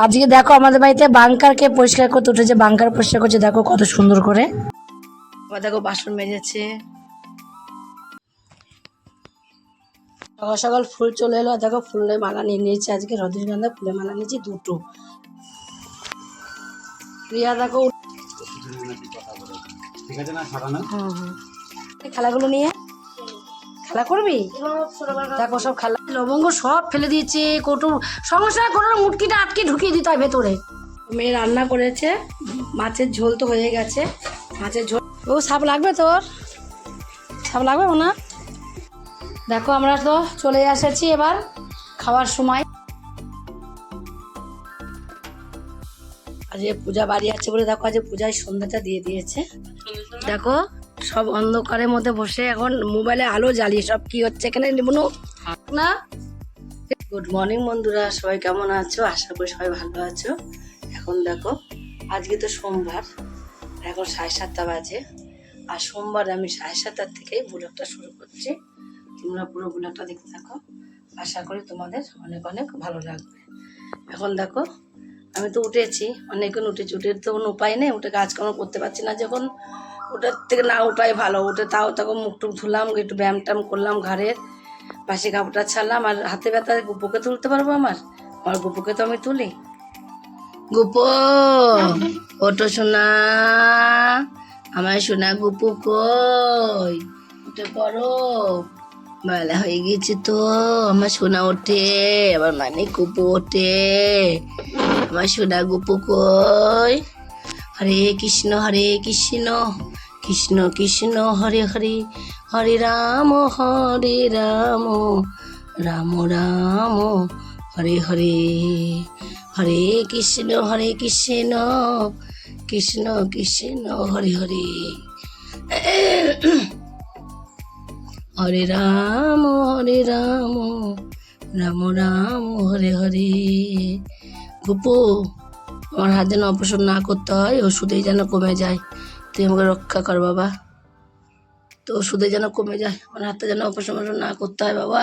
আজকে দেখো আমাদের বাড়িতে বাংকারকে পরিষ্কার করতে উঠেছে বাংকার পরিষ্কার করছে দেখো কত সুন্দর করে। দেখো বাসন মেজেছে। সকাল সকাল ফুল চলে এলো দেখো ফুলের মালা নিয়ে নিয়েছি আজকে রজনীগন্ধা ফুলের মালা নিয়েছি দুটো। প্রিয়া দেখো খেলাগুলো নিয়ে। খেলা করবি? দেখো সব খেলা। লবঙ্গ সব ফেলে দিয়েছে কটু। সমস্যা কোনো মুটকিটা আটকে ঢুকিয়ে দিতে হয় ভেতরে। মেয়ে রান্না করেছে মাছের ঝোল তো হয়ে গেছে। মাছের ঝোল ও সাপ লাগবে তোর? সাপ লাগবে না দেখো আমরা তো চলে এসেছি এবার খাওয়ার সময়। আজকে পূজা বাড়ি আছে বলে দেখো আজকে পূজায় সন্ধ্যাটা দিয়ে দিয়েছে। দেখো সব অন্ধকারের মধ্যে বসে এখন মোবাইলে আলো জ্বালিয়ে সব কি হচ্ছে এখানে মনু না? গুড মর্নিং বন্ধুরা, সবাই কেমন আছো? আশা করি সবাই ভালো আছো। এখন দেখো, আজকে তো সোমবার, এখন সাড়ে সাতটা বাজে। আর সোমবার আমি সাড়ে সাতটার থেকেই ব্লগটা শুরু করছি। তোমরা পুরো ব্লগটা দেখতে থাকো। আশা করি তোমাদের অনেক অনেক ভালো লাগবে। এখন দেখো, আমি তো উঠেছি। অনেকক্ষণ উঠেছি। উঠে তো কোনো উপায় নেই। উঠে কাজকর্ম করতে পারছি না যখন। ওটার থেকে না ওটাই ভালো। উঠে তাও তখন মুখ টুক ধুলাম, একটু ব্যায়াম ট্যাম করলাম ঘরের পাশে কাপড়টা ছাড়লাম, আর হাতে ব্যথা গুপোকে তুলতে পারব আমার? আমার গুপোকে তো আমি তুলি। গুপো ওটো সোনা আমার সোনা গুপু কই? উঠে পড়ো বেলা হয়ে গেছে তো, আমার সোনা ওঠে, আমার মানে গুপু ওঠে। আমার সোনা গুপু কই? হরে কৃষ্ণ হরে কৃষ্ণ কৃষ্ণ কৃষ্ণ হরে হরে হরে রাম হরে রাম রাম রাম, হরে হরে। হরে কৃষ্ণ হরে কৃষ্ণ কৃষ্ণ কৃষ্ণ, হরে হরে। হরে রাম হরে রাম রাম রাম, হরে হরে। গুপু আমার হাত যেন অপারেশন না করতে হয়, ওষুধেই যেন কমে যায়। তুই আমাকে রক্ষা কর, বাবা। তো ওষুধে যেন কমে যায়, আমার হাতটা যেন অপারেশন না করতে হয়, বাবা।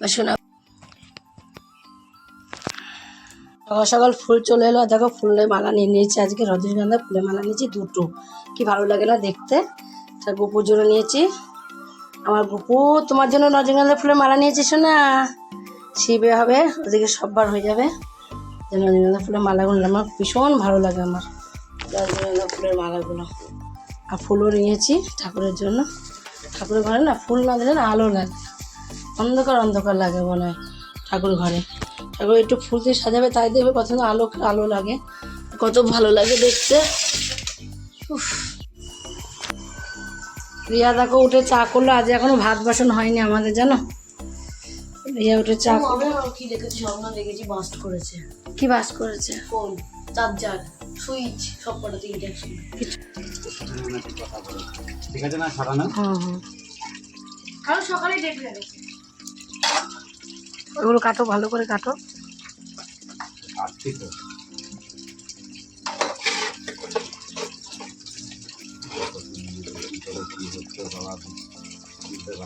বা শোনা সকাল সকাল ফুল চলে এলো দেখো ফুলের মালা নিয়ে নিয়েছি আজকে, রজনীগন্ধা ফুলের মালা নিয়েছি দুটো। কি ভালো লাগে না দেখতে? তা গুপুর জন্য নিয়েছি। আমার গুপু, তোমার জন্য রজনীগন্ধা ফুলের মালা নিয়েছি, শোনা। শিবে হবে, ওদিকে সববার হয়ে যাবে। রজনীগন্ধা ফুলের মালাগুলো আমার ভীষণ ভালো লাগে আমার। রজনীগন্ধা ফুলের মালাগুলো আর ফুলও নিয়েছি ঠাকুরের জন্য। ঠাকুরের ঘরে না ফুল না দিলে না আলো লাগে। অন্ধকার অন্ধকার লাগে মনে হয় ঠাকুর ঘরে। ঠাকুর একটু ফুল দিয়ে সাজাবে তাই দেবে কত আলো আলো লাগে। কত ভালো লাগে দেখতে। উফ। রিয়া দেখো উঠে চা করল। আজ এখনও ভাত বাসন হয়নি আমাদের জানো? রিয়া উঠে চা করল। কি দেখেছি স্বপ্ন দেখেছি বাস্ট করেছে। কি বাস করেছে? ফোন চার্জার সুইচ সব কটা তিনটে একসঙ্গে কথা বলে ঠিক আছে না ছাড়া না? হুম সকালে গেল ওগুলো কাটো ভালো করে কাটো। আসছি তো।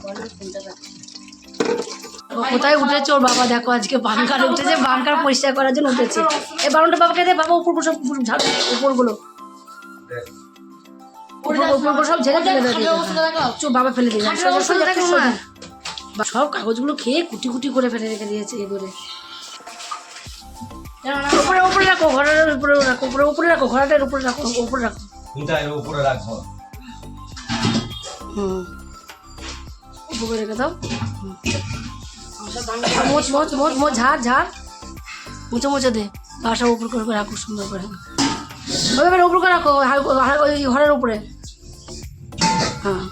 ও কোথায় উঠেছে ওর বাবা? দেখো আজকে বাংকার উঠেছে বাংকার পরিষ্কার করার জন্য উঠেছে। এই বারোটা বাবাকে দে বাবা উপর সব উপর ঝাড় উপরগুলো। উপর সব ঝেড়ে ফেলে দেবে বাবা ফেলে দিয়ে রাখো, সব কাগজগুলো খেয়ে কুটি কুটি করে ফেলে রেখে দিয়েছে এ করে। উপরে উপরে রাখো ঘরের উপরে রাখো উপরে উপরে রাখো ঘরটার উপরে রাখো উপরে রাখো। উপরে রাখব? হুম। উপরে রেখে দাও। মোচ মোচ মোচ মোচ ঝাড় ঝাড় মুচো মুচো দে বাসা উপর করে রাখো সুন্দর করে ওই এবার উপর করে রাখো ওই ঘরের উপরে হ্যাঁ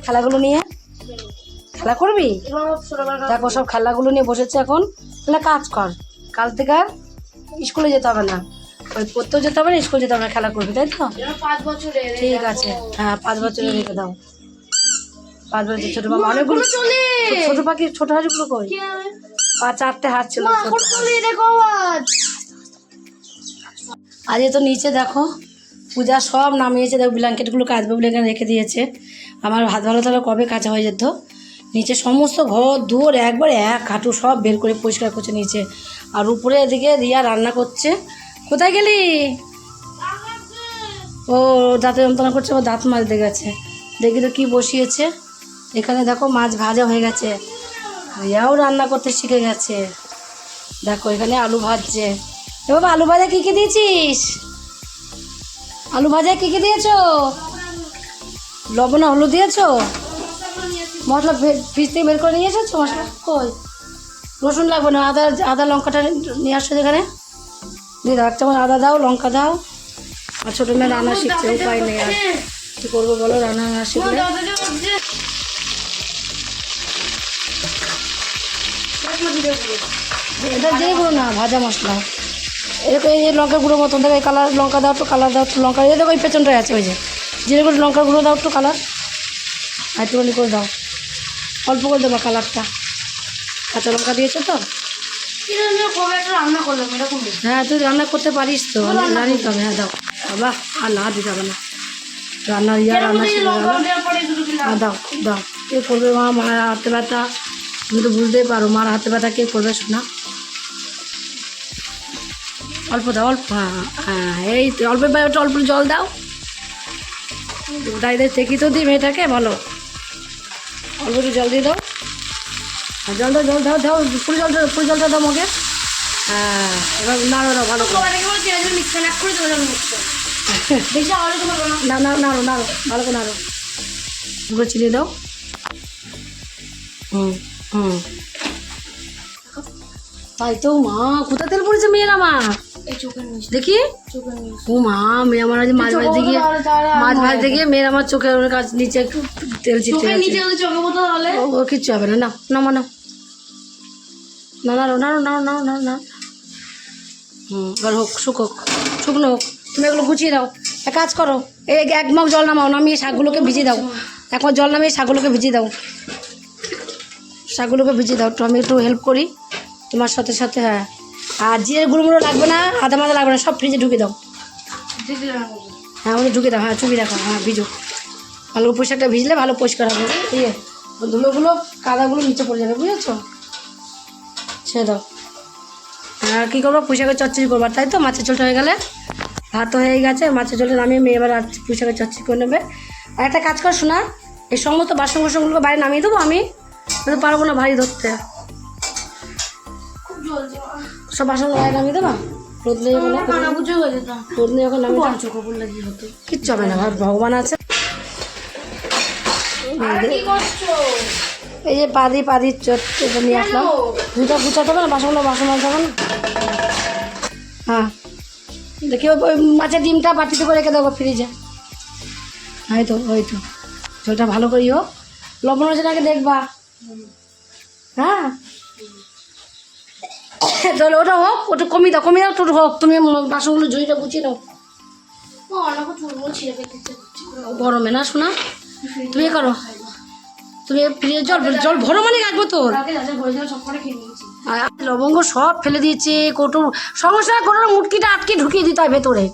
খেলাগুলো নিয়ে? খেলা করবি? দেখো সব খেলাগুলো নিয়ে বসেছে এখন। তাহলে কাজ কর। কাল থেকে আর স্কুলে যেতে হবে না। ওই পড়তেও যেতে হবে না স্কুল যেতে হবে না খেলা করবি তাই তো? ঠিক আছে। হ্যাঁ পাঁচ বছরে রেখে দাও। পাঁচ বছর ছোট বাবা অনেকগুলো ছোট- পাখি ছোট হাঁসগুলো কই? পাঁচ চারটে হাত ছিল আজকে তো নিচে দেখো। পূজা সব নামিয়েছে, দেখো ব্ল্যাঙ্কেটগুলো কাচবে বলে এখানে রেখে দিয়েছে। আমার হাত ভালো তাহলে কবে কাঁচা হয়ে যেত। নিচে সমস্ত ঘর, দুয়ার, একবার এক হাঁটু সব বের করে পরিষ্কার করছে নিচে। আর উপরে এদিকে রিয়া রান্না করছে। কোথায় গেলি? ও, দাঁতে যন্ত্রণা করছে ও দাঁত মাজতে গেছে। দেখি তো কী বসিয়েছে। এখানে দেখো মাছ ভাজা হয়ে গেছে। রিয়াও রান্না করতে শিখে গেছে। দেখো এখানে আলু ভাজছে। এ বাবা, আলু ভাজা কী কী দিয়েছিস? আলু ভাজায় কী কী দিয়েছ? লবণ, হলুদ দিয়েছ? মশলা ফ্রিজ থেকে বের করে নিয়ে এসেছ? মশলা কই? রসুন লাগবে না, আদা আদা লঙ্কাটা নিয়ে আসছো যেখানে দিয়ে দাও এক চামচ আদা দাও, লঙ্কা দাও। আর ছোটো মেয়ে রান্না শিখছে, উপায় নেই আর। কী করব বলো, রান্না না শিখলে? এটা দিয়ে না, ভাজা মশলা। এরকম এই যে লঙ্কা গুঁড়ো মতন দেখো এই কালার লঙ্কা দাও একটু কালার দাও একটু লঙ্কা এই দেখো ওই পেছনটায় আছে ওই যে। যেরকম করে লঙ্কা গুঁড়ো দাও একটু কালার আর একটুখানি করে দাও। অল্প করে দেবো কালারটা কাঁচা লঙ্কা দিয়েছ তো? রান্না করলাম এরকম হ্যাঁ তুই রান্না করতে পারিস তো। জানি তো আমি, হ্যাঁ দাও। বাবা আর না দিতে হবে না। রান্না ইয়া রান্না আর দাও দাও। কে করবে মা মায়ের হাতে ব্যথা? তুমি তো বুঝতেই পারো মার হাতে ব্যথা কে করবে শোনা অল্প দাও অল্প হ্যাঁ হ্যাঁ এই তো অল্প অল্প জল দাও। দাই দেখি তো দিই মেয়েটাকে বলো অল্প একটু জল দিয়ে দাও। আর জল দাও জল দাও দাও ফুল জলটা ফুল জলটা দাও মুখে হ্যাঁ এবার নাড়ো নাও ভালো না। না না নাড়ো নাড়ো ভালো করে নাড়ো। গুঁড়ো চিনি দাও। হুম হুম। তাই তো মা কোথা তেল পড়েছে মেয়ের আমার নিচ দেখি? ও মা মেয়ে আমার আজ মাছ ভাজতে গিয়ে মাছ ভাজতে গিয়ে মেয়ের আমার চোখের কাছ নিচে একটু তেল চোখে ও কিচ্ছু হবে না না না না নাড়ো নাড়ো নাড়ো হুম এবার হোক শুকোক শুকনো হোক। তুমি এগুলো গুছিয়ে দাও এক কাজ করো এই এক মগ জল নামাও নামিয়ে শাকগুলোকে ভিজিয়ে দাও। এক মগ জল নামিয়ে শাকগুলোকে ভিজিয়ে দাও। শাকগুলোকে ভিজিয়ে দাও একটু আমি একটু হেল্প করি। তোমার সাথে সাথে হ্যাঁ। আর জিরে গুঁড়ো লাগবে না, আদা মাদা লাগবে না, সব ফ্রিজে ঢুকে দাও। হ্যাঁ ওটা ঢুকে দাও হ্যাঁ চুবি রাখো হ্যাঁ ভিজো। ভালো পোশাকটা ভিজলে ভালো পরিষ্কার হবে ইয়ে ধুলোগুলো, কাদাগুলো নিচে পড়ে যাবে, বুঝেছ? ছেড়ে দাও। আর কী করব? পোশাকের চচ্চড়ি করব। তাই তো, মাছের ঝোলটা হয়ে গেলে ভাত হয়ে গেছে, মাছের ঝোলটা নামিয়ে মেয়ে এবার আর পোশাকের চচ্চড়ি করে নেবে। আর একটা কাজ কর শোনা, এই সমস্ত বাসন কোসনগুলোকে বাইরে নামিয়ে দেবো আমি পারব না ভারী ধরতে। সব বাসন বাইরে নামিয়ে দেবা? রোদ নেই হয়ে রোদ নেই ওখানে নামিয়ে দাও। চোখ পড়লে কি হতো কিচ্ছু হবে না ভগবান আছে। এই যে পাদি পাদি চটটা নিয়ে আসলাম। দুটো গুছাতে হবে না বাসনগুলো বাসন মানতে হবে না? হ্যাঁ। দেখি ওই মাছের ডিমটা বাটিতে করে রেখে দেবো ফ্রিজে। ওই তো ওই তো। ঝোলটা ভালো করি হোক লবণ হচ্ছে নাকি দেখবা? হ্যাঁ? তাহলে ওটা হোক ওটা কমিয়ে দাও কমিয়ে দাও একটু হোক। তুমি বাসনগুলো ঝুড়িটা গুছিয়ে নাও। গরমে না শোনা? তুমি করো। তুমি ফ্রিজে জল জল ভরো মানে রাখব তোর? লবঙ্গ সব ফেলে দিয়েছে কোটো সমস্যা কোটোর মুটকিটা আটকে ঢুকিয়ে দিতে হয় ভেতরে।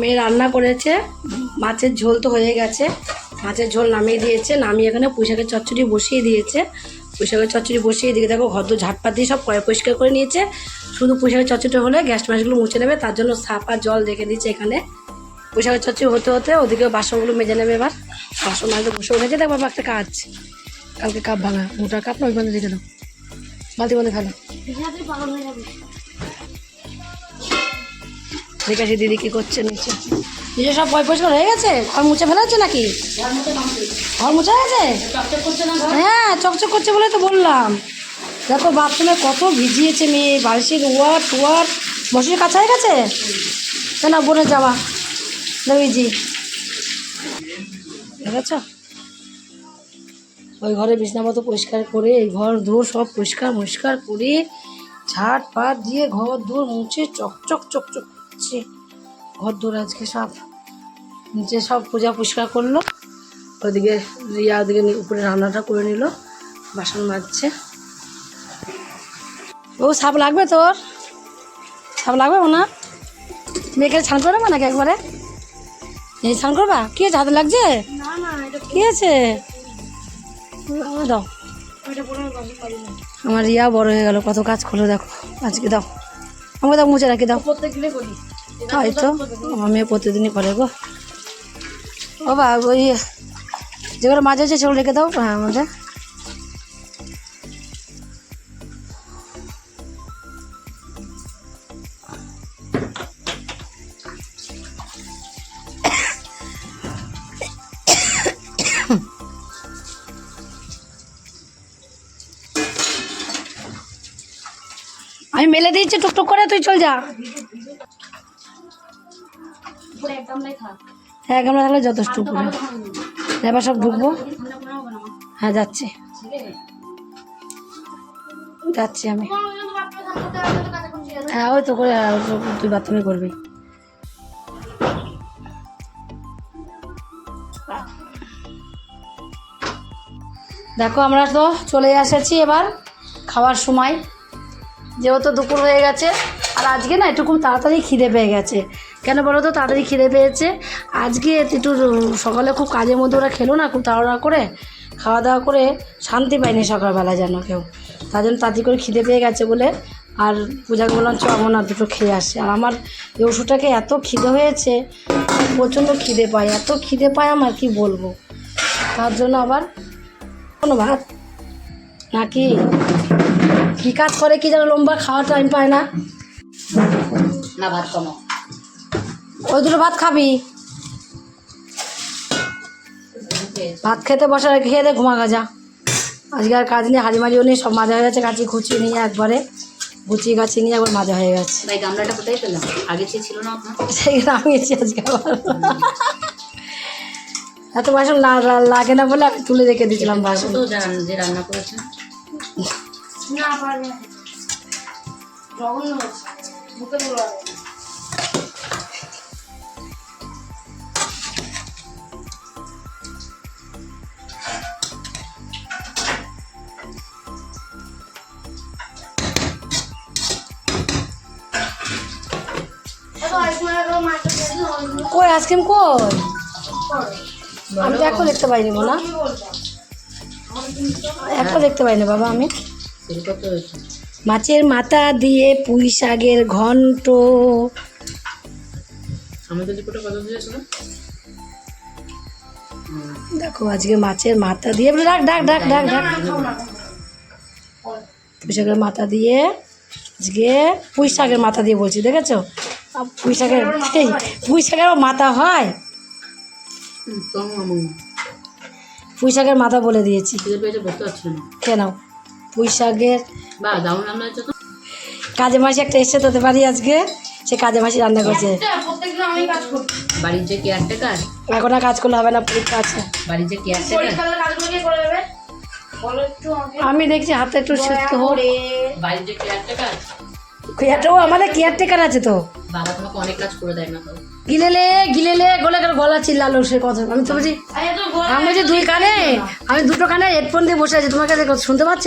মেয়ে রান্না করেছে মাছের ঝোল তো হয়ে গেছে। মাছের ঝোল নামিয়ে দিয়েছে নামিয়ে এখানে পুঁশাকের চচ্চড়ি বসিয়ে দিয়েছে। পুঁইশাকের চচ্চড়ি বসিয়ে দিকে দেখো ঘর তো ঝাটপাত দিয়ে সব করে পরিষ্কার করে নিয়েছে। শুধু পুঁইশাকের চচ্চড়ি হলে গ্যাস মাছগুলো মুছে নেবে, তার জন্য আর জল রেখে দিয়েছে এখানে। পুঁইশাকের চচ্চড়ি হতে হতে ওদিকে বাসনগুলো মেজে নেবে এবার। বাসন মাজতে বসে উঠেছে দেখো বাবা একটা কাজ। কালকে কাপ ভাঙা, মোটা কাপ না ওই বন্ধে রেখে দাও। বালতি বন্ধে যাবে দেখে দিদি কি করছে নিচে। নিচে সব পয় পরিষ্কার হয়ে গেছে? ঘর মুছে ফেলা হচ্ছে নাকি? ঘর মুছে গেছে? হ্যাঁ চকচক করছে বলে তো বললাম। দেখো, বাথরুমে কত ভিজিয়েছে মেয়ে, বালিশের ওয়ার টুয়ার মশির কাছা হয়ে গেছে? না বোনের যাওয়া? ভিজি দেখেছ? ওই ঘরে বিছনাপত্র পরিষ্কার করে, এই ঘর দূর সব পরিষ্কার পরিষ্কার করে ঝাড় পাট দিয়ে ঘর দূর মুছে, চকচক চকচক করছে। ঘর দূর আজকে সব নিচে সব পূজা পরিষ্কার করল ওদিকে রিয়া ওদিকে নি- উপরে রান্নাটা করে নিল বাসন মাজছে। ও সাপ লাগবে তোর? সাপ লাগবে না মেয়েকে স্নান করে নেব নাকি একবারে? এই স্নান করবা? কি আছে হাতে লাগছে? কি আছে আমার দাও আমার রিয়া বড় হয়ে গেল কত কাজ করল দেখো। আজকে দাও। আমাকে দাও মুছে রাখি দাও। প্রত্যেকদিনে করি। এই তো মেয়ে প্রতিদিনই করে গো। ও বা ওই যেগুলো মাঝে আছে সেগুলো রেখে দাও হ্যাঁ আমাদের আমি মেলে দিয়েছি, টুকটুক করে তুই চল যা। উপরে হ্যাঁ ক্যামেরা থাকলে যথেষ্ট করে এবার সব ঢুকবো। হ্যাঁ যাচ্ছি। যাচ্ছি আমি। হ্যাঁ ওই তো করে তুই বাথরুমে করবি। দেখো, আমরা তো চলে এসেছি এবার খাওয়ার সময়। যেহেতু দুপুর হয়ে গেছে, আর আজকে না একটু খুব তাড়াতাড়ি খিদে পেয়ে গেছে। কেন বলো তো? তাড়াতাড়ি খিদে পেয়েছে। আজকে একটু সকালে খুব কাজের মধ্যে ওরা খেলো না, খুব তাড়াহুড়া করে খাওয়া দাওয়া করে শান্তি পায়নি সকালবেলা যেন কেউ। তার জন্য তাড়াতাড়ি করে খিদে পেয়ে গেছে বলে আর পূজাকে বললাম চ আমার না দুটো খেয়ে আসে। আর আমার এই ওষুধটাকে এত খিদে হয়েছে, প্রচণ্ড খিদে পায়, এত খিদে পায় আমার, কি বলব? তার জন্য আবার কোনো ভাত? নাকি কি কাজ করে কি যেন লম্বা খাওয়ার টাইম পায় না? না ভাত কমাও ওই দুটো ভাত খাবি। ভাত খেতে বসে খেয়ে দে ঘুমা গাজা আজকে আর কাজ নিয়ে হাড়িমারিও নেই সব মাজা হয়ে গেছে কাঁচি খুঁচিয়ে নিয়ে একবারে গুছিয়ে গাছি নিয়ে একবার মাজা হয়ে গেছে। ভাই গামলাটা কোথায় পেলাম? আগে ছিল না সেই নামিয়েছি আজকে আবার। এত বাসন লাগে না বলে আমি তুলে রেখে দিয়েছিলাম বাসন। যে রান্না করেছেন না জঘন্য কই? আইসক্রিম কই? আমি তো একটা দেখতে পাইনি না একটা দেখতে পাইনি বাবা আমি। মাছের মাথা দিয়ে পুঁই শাকের ঘন্ট। দেখো, আজকে মাছের মাথা দিয়ে ডাক ডাক ডাক ডাক ডাক পুঁই শাকের মাথা দিয়ে আজকে পুঁই শাকের মাথা দিয়ে বলছি, দেখেছ? পুঁই শাকের এই পুঁই শাকেরও মাথা হয়? পুঁই শাকের মাথা বলে দিয়েছি। কেন পুঁই শাকের কাজে মাসি একটা এসে তোতে পারি আজকে। সে কাজে মাসি রান্না করছে। বাড়ির যে কেয়ারটেকার? এখন আর কাজ করলে হবে না পরীক্ষা আছে। বাড়ির যে কেয়ারটেকার? আমি দেখছি হাতে একটু সুস্থ হোক। বাড়ির যে কেয়ারটেকার? কেয়ারটাও আমাদের কেয়ারটেকার আছে তো। বাবা তোমাকে অনেক কাজ করে দেয় না তো। গিলেলে গিলেলে গলে গেলে গলা চিল্লালো সে কথা। আমি তো বলছি আমি বলছি দুই কানে আমি দুটো কানে হেডফোন দিয়ে বসে আছি। তোমাকে দেখো শুনতে পাচ্ছ?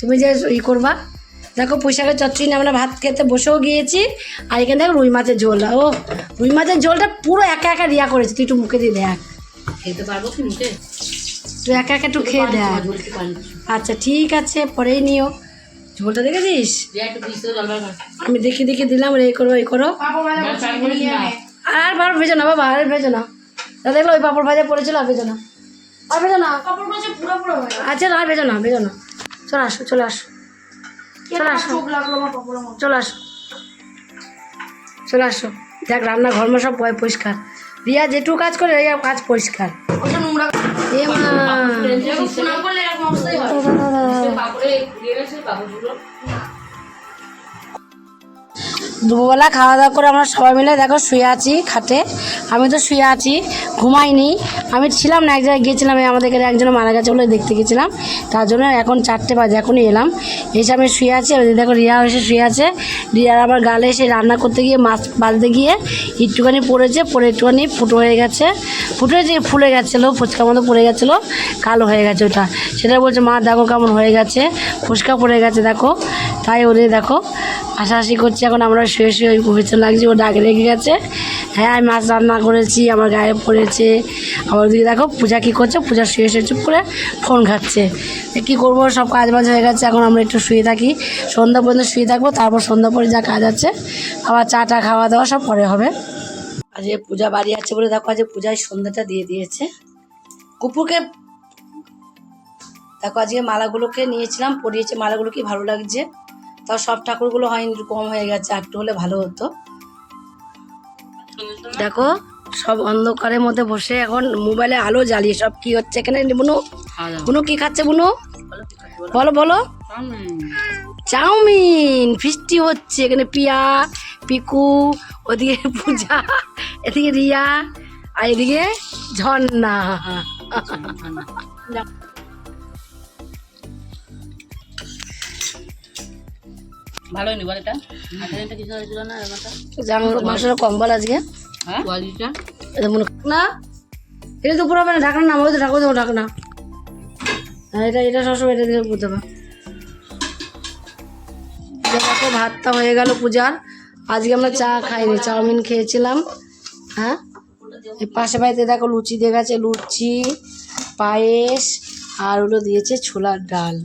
তুমি যে ই করবা। দেখো পুঁইশাকের চচ্চড়ি আমরা ভাত খেতে বসেও গিয়েছি। আর এখানে দেখো রুই মাছের ঝোল ও রুই মাছের ঝোলটা পুরো একা একা রিয়া করেছি। তুই একটু মুখে দিয়ে দেখ। খেতে পারব কি মুখে? তুই একা একা একটু খেয়ে দেখ। আচ্ছা ঠিক আছে পরেই নিও। ঝোলটা দেখেছিস। আমি দেখে দেখে দিলাম রে এই করো এই করো। আর বার ভেজো না বাবা আর ভেজো না। তা দেখল ওই পাপড় ভাজা পড়েছিল আর ভেজো না। আর ভেজো না? আচ্ছা না আর ভেজো না ভেজো না। চলে আসো চলে আসো। চলে আসো। চলে আসো। চলে আসো। দেখ রান্না ঘর সব পরিষ্কার রিয়া যেটুকু কাজ করে রিয়া কাজ পরিষ্কার। এ মা পাপড়ে ঘুরিয়ে গেছে পাপড়গুলো দুপুরবেলা খাওয়া দাওয়া করে আমরা সবাই মিলে দেখো শুয়ে আছি খাটে। আমি তো শুয়ে আছি, ঘুমাইনি। আমি ছিলাম না, এক জায়গায় গিয়েছিলাম আমাদের এখানে একজন মারা গেছে বলে দেখতে গেছিলাম। তার জন্য এখন চারটে বাজে, এখনই এলাম। এসে আমি শুয়ে আছি দেখো রিয়া এসে শুয়ে আছে। রিয়ার আবার গালে এসে রান্না করতে গিয়ে মাছ বাজতে গিয়ে একটুখানি পড়েছে, পরে একটুখানি ফুটো হয়ে গেছে। ফুটো যে ফুলে গেছিল, ফুচকা মতো পড়ে গেছিল, কালো হয়ে গেছে ওটা। সেটা বলছে, মা, দেখো কেমন হয়ে গেছে, ফুচকা পড়ে গেছে, দেখো। তাই ওদের দেখো, হাসাহাসি করছি। এখন আমরা শুয়ে শুয়ে ওই ভেতর লাগছি, ও ডাকে রেগে গেছে। হ্যাঁ আমি মাছ রান্না করেছি, আমার গায়ে পড়েছে। আবার ওদিকে দেখো, পূজা কী করছে? পূজা শুয়ে শুয়ে চুপ করে ফোন খাচ্ছে কী করব? সব কাজ বাজ হয়ে গেছে, এখন আমরা একটু শুয়ে থাকি। সন্ধ্যা পর্যন্ত শুয়ে থাকব, তারপর সন্ধ্যা পরে যা কাজ আছে, আবার চা টা খাওয়া দাওয়া সব পরে হবে। আজকে পূজা বাড়ি আছে বলে দেখো, আজকে পূজায় সন্ধ্যাটা দিয়ে দিয়েছে। কুকুরকে দেখো, আজকে মালাগুলোকে নিয়েছিলাম, পরিয়েছে মালাগুলো কি ভালো লাগছে? তাও সব ঠাকুরগুলো হয়নি কম হয়ে গেছে একটু হলে ভালো হতো। দেখো সব অন্ধকারের মধ্যে বসে এখন মোবাইলে আলো জ্বালিয়ে সব কি হচ্ছে এখানে বুনু? বুনু কি খাচ্ছে বুনু? বলো বলো। চাউমিন। ফিস্টি হচ্ছে এখানে পিয়া পিকু ওদিকে পূজা এদিকে রিয়া আর এদিকে ঝর্ণা। ভালো হয়নি বল এটা কিছু হয়েছিল না জামার মাংসটা কম বল আজকে। হ্যাঁ? কোয়ালিটিটা? এটা মনে না এটা তো পুরো মানে ঢাকনা না আমাদের ঢাকো দেবো ঢাকনা। হ্যাঁ এটা এটা সবসময় এটা দিলে বুঝতে দেখো ভাতটা হয়ে গেল পূজার। আজকে আমরা চা খাইনি চাউমিন খেয়েছিলাম। হ্যাঁ? এই পাশে বাড়িতে দেখো লুচি দিয়ে গেছে লুচি পায়েস আর হলো দিয়েছে ছোলার ডাল।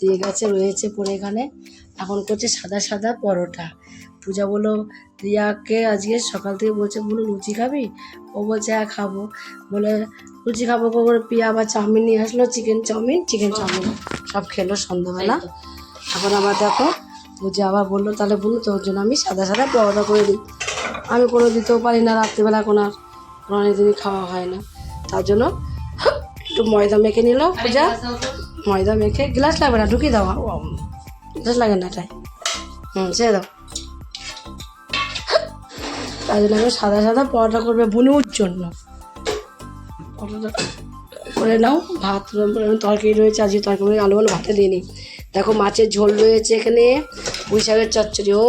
দিয়ে গেছে রয়েছে পরে এখানে। এখন করছে সাদা সাদা পরোটা। পূজা বলো রিয়াকে আজকে সকাল থেকে বলছে বলো লুচি খাবি? ও বলছে হ্যাঁ খাব। বলে লুচি খাব কো করে পিয়া আবার চাউমিন নিয়ে আসলো চিকেন চাউমিন চিকেন চাউমিন। সব খেলো সন্ধ্যাবেলা। এখন আবার দেখো বুঝে আবার বলল তাহলে বলল তোর জন্য আমি সাদা সাদা পরোটা করে দিই। আমি কোনো দিতেও পারি না রাত্রিবেলা এখন আর। কোনো অনেকদিনই খাওয়া হয় না। তার জন্য একটু ময়দা মেখে নিল পূজা। ময়দা মেখে গ্লাস লাগবে না ঢুকিয়ে দাও। গ্লাস লাগে না এটাই হুম সে দাও তাই জন্য আমি সাদা সাদা পরোটা করবে বুনুর জন্য। পরোটা করে নাও ভাত তরকারি রয়েছে আজকে তরকারি আলু আলু ভাতে দিয়ে নিই দেখো মাছের ঝোল রয়েছে এখানে পুঁই শাকের চচ্চড়ি। ও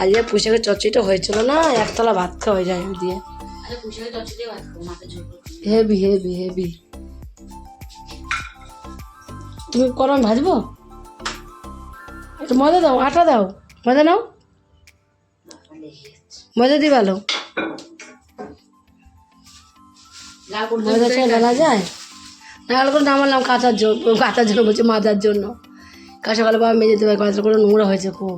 আজকে পুঁই শাকের চচ্চড়িটা হয়েছিল না একতলা ভাত খাওয়া যায় ওই দিয়ে। Heavy heavy heavy. তুমি করো আমি ভাজবো? একটু মজা দাও আটা দাও। মজা নাও? মজা দিয়ে ভালো ময়দা ছাড়া ঢালা যায়? নাগাল করে নামালাম কাঁচার জন্য কাঁচার জন্য বলছে মাজার জন্য। কাঁচা কালো বাবা মেজে দেবে কাঁচা করে নোংরা হয়েছে খুব।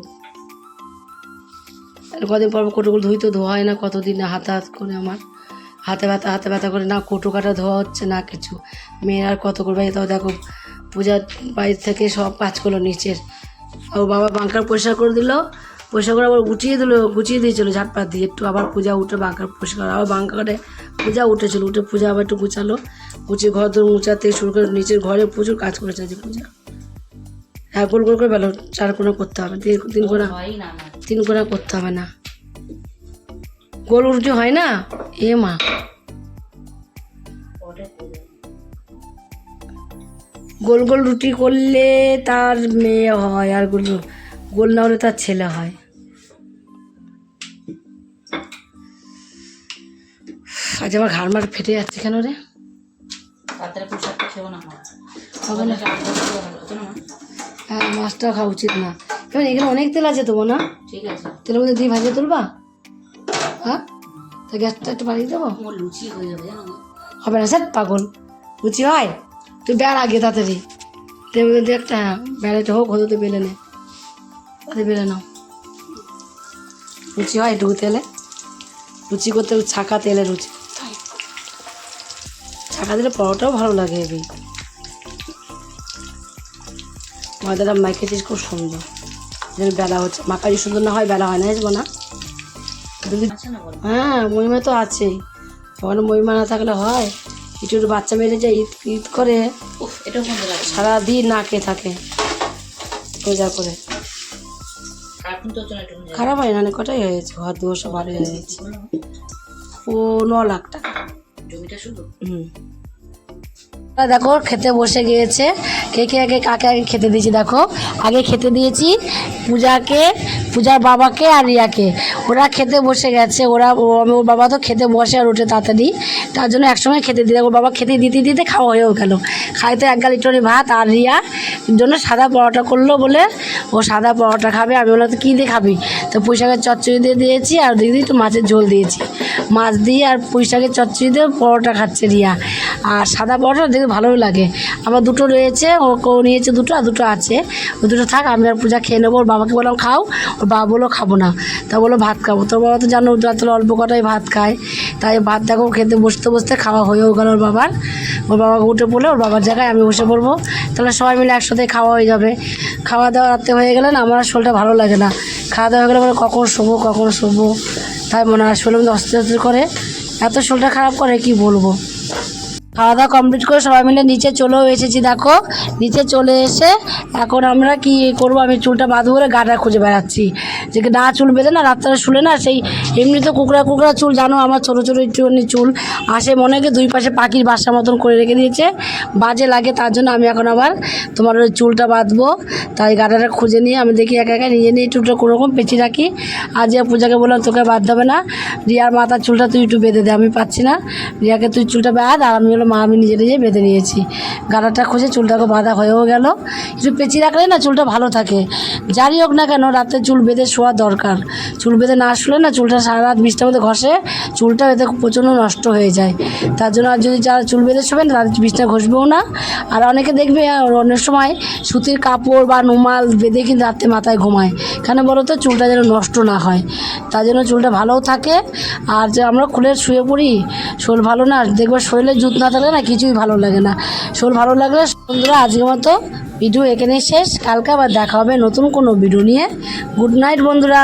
আর কদিন পর কোটোগুলো ধুই তো ধোয়া হয় না কতদিন হাতে হাত করে আমার। হাতে ব্যথা হাতে ব্যথা করে না কোটো কাটা ধোয়া হচ্ছে না কিছু। মেয়েরা আর কত করবে তাও দেখো পূজার বাইরে থেকে সব কাজ করল নিচের। ও বাবা বাঙ্কার পরিষ্কার করে দিল। পরিষ্কার করে আবার গুছিয়ে দিল, গুছিয়ে দিয়েছিল ঝাটপাত দিয়ে। একটু আবার পূজা উঠে বাঙ্কার পরিষ্কার আবার বাঙ্কারে পূজা উঠেছিল, উঠে পূজা আবার একটু গুছালো। গুছিয়ে ঘর মুছা থেকে শুরু করে নিচের ঘরে প্রচুর কাজ করেছে আজকে পূজা। হ্যাঁ গোল গোল করে বেলো, চার কোনা করতে হবে। তিন তিন কোনা তিন কোনা করতে হবে না। গোল রুটি হয় না? এ মা। গোল গোল রুটি করলে তার মেয়ে হয় আর গোল গোল না হলে তার ছেলে হয়। আজ আমার ঘাড় মার ফেটে যাচ্ছে কেন রে? হ্যাঁ মাছটাও খাওয়া উচিত না। কেমন এখানে অনেক তেল আছে তবু না ঠিক আছে। তেলের মধ্যে দিয়ে ভাজিয়ে তুলবা? হ্যাঁ তা গ্যাসটা একটু বাড়িয়ে দেবো? লুচি হয়ে যাবে হবে না স্যার পাগল। লুচি হয়? তুই বেড় আগে তাড়াতাড়ি মধ্যে একটা হ্যাঁ বেড়াতে হোক হতে তো বেলে নে। তাতে বেলে নাও। লুচি হয় একটু তেলে। লুচি করতে ছাকা তেলে লুচি ছাকা দিলে পরোটাও ভালো লাগে এবি ময়দাটা মাইকেছিস খুব সুন্দর। যেন বেলা হচ্ছে। মাখা যদি সুন্দর না হয় বেলা হয় না বুঝব না। হ্যাঁ মহিমা তো আছেই। ওখানে মহিমা না থাকলে হয়। একটু বাচ্চা মেরে যে ঈদ ঈদ করে এটাও সারাদিন না খেয়ে থাকে। রোজা করে খারাপ হয় না অনেক কটাই হয়েছে ঘর দুয়ার সব ভালো হয়ে গেছে। ও ন লাখ টাকা। জমিটা শুধু? হুম। দেখো, খেতে বসে গিয়েছে। কে কে আগে, কাকে আগে খেতে দিয়েছি দেখো? আগে খেতে দিয়েছি পূজাকে, পূজার বাবাকে আর রিয়াকে। ওরা খেতে বসে গেছে। ওরা ওর বাবা তো খেতে বসে আর উঠে তাড়াতাড়ি। তার জন্য একসঙ্গে খেতে দিই। ওর বাবা খেতে দিতে দিতে খাওয়া হয়েও গেল। খাইতে এক গাল একটুখানি ভাত আর রিয়া জন্য সাদা পরোটা করল বলে ও সাদা পরোটা খাবে। আমি বললাম, তো কী দিয়ে খাবি? তো পুঁই শাকের চচ্চড়ি দিয়ে দিয়েছি আর দিদি একটু মাছের ঝোল দিয়েছি। মাছ দিয়ে আর পুঁই শাকের চচ্চড়ি দিয়ে পরোটা খাচ্ছে রিয়া। আর সাদা পরোটা দেখতে ভালোই লাগে। আমার দুটো রয়েছে, ও ও নিয়েছে দুটো আর দুটো আছে। ওই দুটো থাক, আমি আর পূজা খেয়ে নেব। ওর বাবাকে বললাম, খাও। ওর বাবা বলল, খাব না। তা বলল, ভাত খাব। তোর বাবা তো জানো রাত্রে অল্প কটাই ভাত খায়। তাই ভাত দেখো, খেতে বসতে বসতে খাওয়া হয়েও গেল ওর বাবার। ওর বাবাকে উঠে পড়লে, ওর বাবার জায়গায় আমি বসে পড়ব। তাহলে সবাই মিলে একসাথে খাওয়া হয়ে যাবে। খাওয়া দাওয়া রাত্রে হয়ে গেলে না, আমার শরীরটা ভালো লাগে না। খাওয়া দাওয়া হয়ে গেলে বলে, কখন শোবো কখন শোবো? তাই মনে হয় অস্থির অস্থির করে। এত শরীরটা খারাপ করে, কি বলব? খাওয়া দাওয়া কমপ্লিট করে সবাই মিলে নিচে চলেও এসেছি, দেখো। নিচে চলে এসে এখন আমরা কি করব? আমি চুলটা বাঁধবো বলে গাটা খুঁজে বেড়াচ্ছি। যে না চুল বেঁধে না রাত্রে শুলে না, সেই এমনি তো কুকড়া কুকড়া চুল, জানো আমার ছোটো ছোটো একটুখানি চুল আসে মনে হয় দুই পাশে পাখির বাসা মতন করে রেখে দিয়েছে। বাজে লাগে তার জন্য আমি এখন আবার তোমার ওই চুলটা বাঁধবো। তাই গাটাটা খুঁজে নিয়ে আমি দেখি একা একা নিজে নিয়ে চুলটা কোনোরকম পেঁচিয়ে রাখি। আজ যে পূজাকে বললাম তোকে বাঁধতে হবে না, রিয়ার মাথার চুলটা তুই একটু বেঁধে দে, আমি পাচ্ছি না। রিয়াকে তুই চুলটা বাঁধ, আর আমি হলো মা আমি নিজে নিজে বেঁধে নিয়েছি। গাটাটা খুঁজে চুলটাকে বাঁধা হয়েও গেল। একটু পেঁচিয়ে রাখলে না চুলটা ভালো থাকে। যারই হোক না কেন, রাতে চুল বেঁধে শোয়া দরকার। চুল বেঁধে না শুলে না চুলটা সারা রাত বিছটার মধ্যে ঘষে চুলটা এতে প্রচণ্ড নষ্ট হয়ে যায়। তার জন্য আর যদি যারা চুল বেঁধে শোবেন, তারা বিছটা ঘষবেও না। আর অনেকে দেখবে আর অনেক সময় সুতির কাপড় বা রুমাল বেঁধে কিন্তু রাতে মাথায় ঘুমায়। কেন বলো তো? চুলটা যেন নষ্ট না হয়। তার জন্য চুলটা ভালোও থাকে। আর যে আমরা খুলে শুয়ে পড়ি, শোল ভালো না। দেখবে শরীরে জুত না থাকলে না কিছুই ভালো লাগে না। শোল ভালো লাগলে বন্ধুরা আজকের মতো ভিডিও এখানে শেষ। কালকে আবার দেখা হবে নতুন কোনো ভিডিও নিয়ে। গুড নাইট বন্ধুরা।